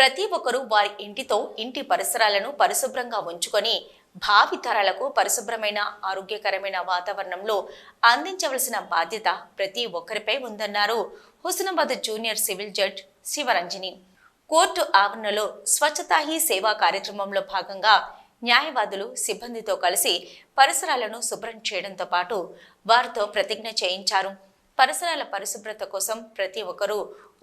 ప్రతి ఒక్కరూ వారి ఇంటితో ఇంటి పరిసరాలను పరిశుభ్రంగా ఉంచుకొని భావితరాలకు పరిశుభ్రమైన ఆరోగ్యకరమైన వాతావరణంలో అందించవలసిన బాధ్యత ప్రతి ఒక్కరిపై ఉందన్నారు Husnabad junior civil judge Sivaranjani. Court ఆవరణలో స్వచ్ఛతా హీ సేవా కార్యక్రమంలో భాగంగా న్యాయవాదులు సిబ్బందితో కలిసి పరిసరాలను శుభ్రం చేయడంతో పాటు వారితో ప్రతిజ్ఞ చేయించారు. పరిసరాల పరిశుభ్రత కోసం ప్రతి ఒక్కరూ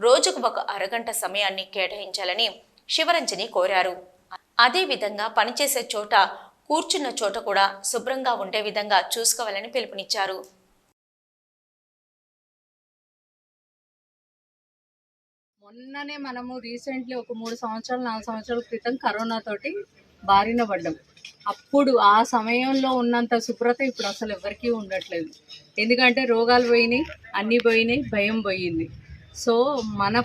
రోజుకు ఒక అరగంట సమయాన్ని కేటాయించాలని శివరంజని కోరారు. అదేవిధంగా పనిచేసే చోట కూర్చున్న చోట కూడా శుభ్రంగా ఉండే విధంగా చూసుకోవాలని పిలుపునిచ్చారు. మొన్ననే మనము రీసెంట్లీ ఒక మూడు సంవత్సరాలు నాలుగు సంవత్సరాల క్రితం కరోనా తోటి బారిన పడ్డాం. అప్పుడు ఆ సమయంలో ఉన్నంత శుభ్రత ఇప్పుడు అసలు ఎవరికీ ఉండట్లేదు. ఎందుకంటే రోగాలు పోయినాయి అన్నీ పోయినాయి భయం పోయింది. సో మన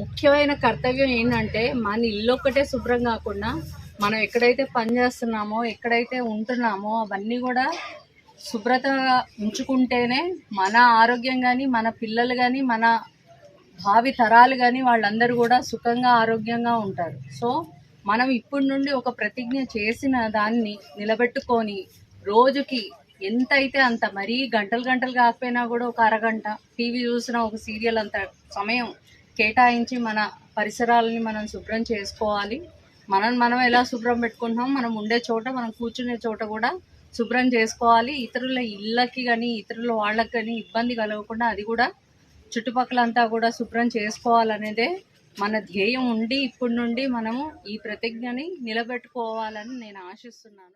ముఖ్యమైన కర్తవ్యం ఏంటంటే మన ఇల్లు ఒక్కటే శుభ్రం కాకుండా మనం ఎక్కడైతే పని చేస్తున్నామో ఎక్కడైతే ఉంటున్నామో అవన్నీ కూడా శుభ్రతగా ఉంచుకుంటేనే మన ఆరోగ్యం కానీ మన పిల్లలు కానీ మన భావి తరాలు కానీ వాళ్ళందరూ కూడా సుఖంగా ఆరోగ్యంగా ఉంటారు. సో మనం ఇప్పటి నుండి ఒక ప్రతిజ్ఞ చేసిన దాన్ని నిలబెట్టుకొని రోజుకి ఎంత అయితే అంత మరీ గంటలు గంటలు కాకపోయినా కూడా ఒక అరగంట టీవీ చూసిన ఒక సీరియల్ అంత సమయం కేటాయించి మన పరిసరాలని మనం శుభ్రం చేసుకోవాలి. మనం మనం ఎలా శుభ్రం పెట్టుకుంటున్నాం మనం ఉండే చోట మనం కూర్చునే చోట కూడా శుభ్రం చేసుకోవాలి. ఇతరుల ఇళ్ళకి కానీ ఇతరుల వాళ్ళకి కానీ ఇబ్బంది కలగకుండా అది కూడా చుట్టుపక్కలంతా కూడా శుభ్రం చేసుకోవాలనేదే మన ధ్యేయం ఉండి ఇప్పటి నుండి మనము ఈ ప్రతిజ్ఞని నిలబెట్టుకోవాలని నేను ఆశిస్తున్నాను.